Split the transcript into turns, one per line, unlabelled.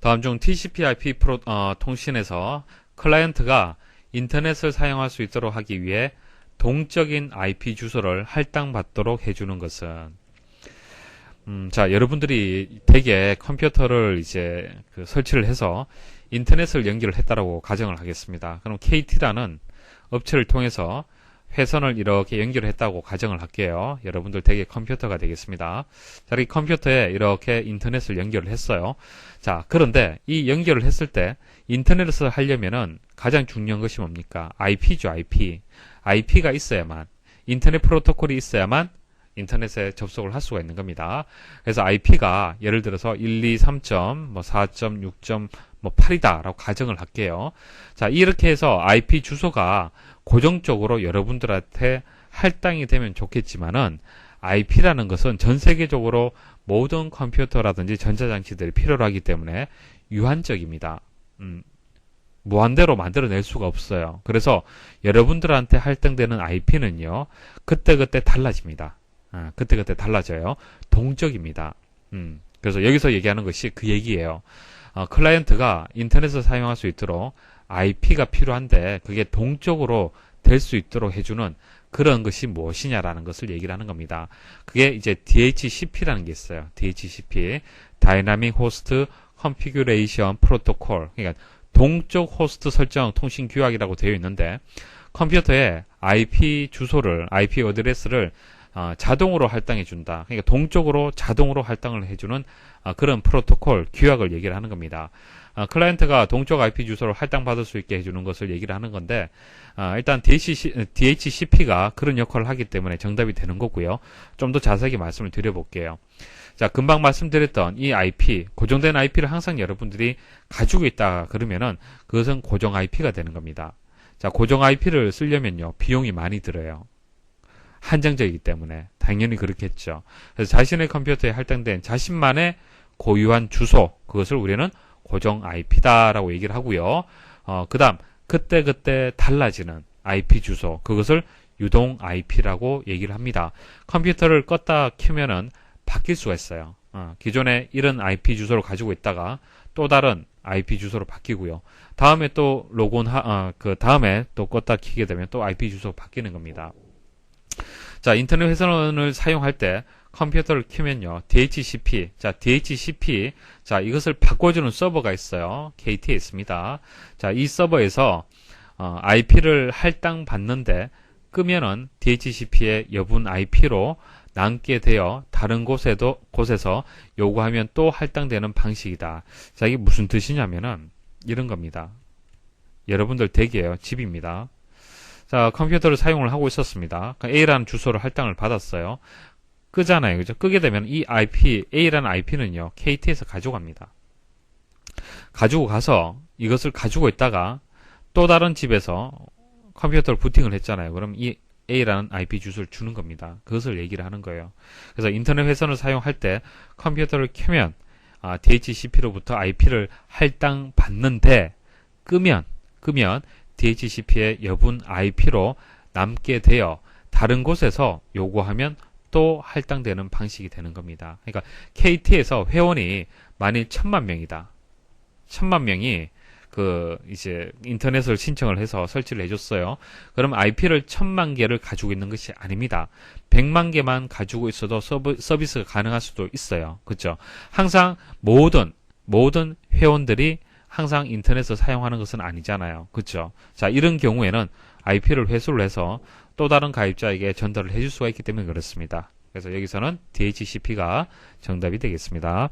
다음 중 TCP/IP 프로, 어, 통신에서 클라이언트가 인터넷을 사용할 수 있도록 하기 위해 동적인 IP 주소를 할당받도록 해주는 것은 음, 자 여러분들이 대개 컴퓨터를 이제 그 설치를 해서 인터넷을 연결을 했다라고 가정을 하겠습니다. 그럼 KT라는 업체를 통해서 회선을 이렇게 연결했다고 가정을 할게요. 여러분들 되게 컴퓨터가 되겠습니다. 자, 이 컴퓨터에 이렇게 인터넷을 연결을 했어요. 자, 그런데 이 연결을 했을 때 인터넷을 하려면은 가장 중요한 것이 뭡니까? IP죠, IP. IP가 있어야만, 인터넷 프로토콜이 있어야만 인터넷에 접속을 할 수가 있는 겁니다. 그래서 IP가 예를 들어서 123.4.6.8이다라고 가정을 할게요. 자, 이렇게 해서 IP 주소가 고정적으로 여러분들한테 할당이 되면 좋겠지만은 IP라는 것은 전 세계적으로 모든 컴퓨터라든지 전자장치들이 필요로 하기 때문에 유한적입니다. 음, 무한대로 만들어낼 수가 없어요. 그래서 여러분들한테 할당되는 IP는요, 그때그때 달라집니다. 아, 그때그때 달라져요. 동적입니다. 음, 그래서 여기서 얘기하는 것이 그 얘기예요. 어, 클라이언트가 인터넷을 사용할 수 있도록 IP가 필요한데 그게 동적으로 될 수 있도록 해주는 그런 것이 무엇이냐라는 것을 얘기를 하는 겁니다. 그게 이제 DHCP라는 게 있어요. DHCP, Dynamic Host Configuration Protocol. 그러니까 동적 호스트 설정 통신 규약이라고 되어 있는데 컴퓨터에 IP 주소를, IP 어드레스를 어, 자동으로 할당해 준다. 그러니까 동적으로 자동으로 할당을 해주는 어, 그런 프로토콜 규약을 얘기를 하는 겁니다. 어, 클라이언트가 동적 IP 주소를 할당받을 수 있게 해주는 것을 얘기를 하는 건데 어, 일단 DHC, DHCP가 그런 역할을 하기 때문에 정답이 되는 거고요. 좀 더 자세하게 말씀을 드려볼게요. 자, 금방 말씀드렸던 이 IP, 고정된 IP를 항상 여러분들이 가지고 있다 그러면은 그것은 고정 IP가 되는 겁니다. 자, 고정 IP를 쓰려면요, 비용이 많이 들어요. 한정적이기 때문에 당연히 그렇겠죠. 그래서 자신의 컴퓨터에 할당된 자신만의 고유한 주소 그것을 우리는 고정 IP다라고 얘기를 하고요. 어, 그다음 그때 그때 달라지는 IP 주소 그것을 유동 IP라고 얘기를 합니다. 컴퓨터를 껐다 켜면은 바뀔 수가 있어요. 어, 기존에 이런 IP 주소를 가지고 있다가 또 다른 IP 주소로 바뀌고요. 다음에 또 로그온 하, 어, 그 다음에 또 껐다 키게 되면 또 IP 주소 바뀌는 겁니다. 자, 인터넷 회선을 사용할 때 컴퓨터를 켜면요. DHCP. 자, DHCP. 자, 이것을 바꿔주는 서버가 있어요. KT에 있습니다. 자, 이 서버에서 어, IP를 할당 받는데 끄면은 DHCP의 여분 IP로 남게 되어 다른 곳에도 곳에서 요구하면 또 할당되는 방식이다. 자, 이게 무슨 뜻이냐면은 이런 겁니다. 여러분들 댁이에요. 집입니다. 자, 컴퓨터를 사용을 하고 있었습니다. A라는 주소를 할당을 받았어요. 끄잖아요. 그죠? 끄게 되면 이 IP, A라는 IP는요, KT에서 가져갑니다. 가지고 가서 이것을 가지고 있다가 또 다른 집에서 컴퓨터를 부팅을 했잖아요. 그럼 이 A라는 IP 주소를 주는 겁니다. 그것을 얘기를 하는 거예요. 그래서 인터넷 회선을 사용할 때 컴퓨터를 켜면 아, DHCP로부터 IP를 할당 받는데 끄면 끄면 DHCP의 여분 IP로 남게 되어 다른 곳에서 요구하면 또 할당되는 방식이 되는 겁니다. 그러니까 KT에서 회원이 만일 천만 명이다. 천만 명이 그 이제 인터넷을 신청을 해서 설치를 해줬어요. 그럼 IP를 천만 개를 가지고 있는 것이 아닙니다. 백만 개만 가지고 있어도 서브, 서비스가 가능할 수도 있어요. 그렇죠? 항상 모든 모든 회원들이 항상 인터넷을 사용하는 것은 아니잖아요. 그렇죠? 자, 이런 경우에는 IP를 회수를 해서 또 다른 가입자에게 전달을 해줄 수가 있기 때문에 그렇습니다. 그래서 여기서는 DHCP가 정답이 되겠습니다.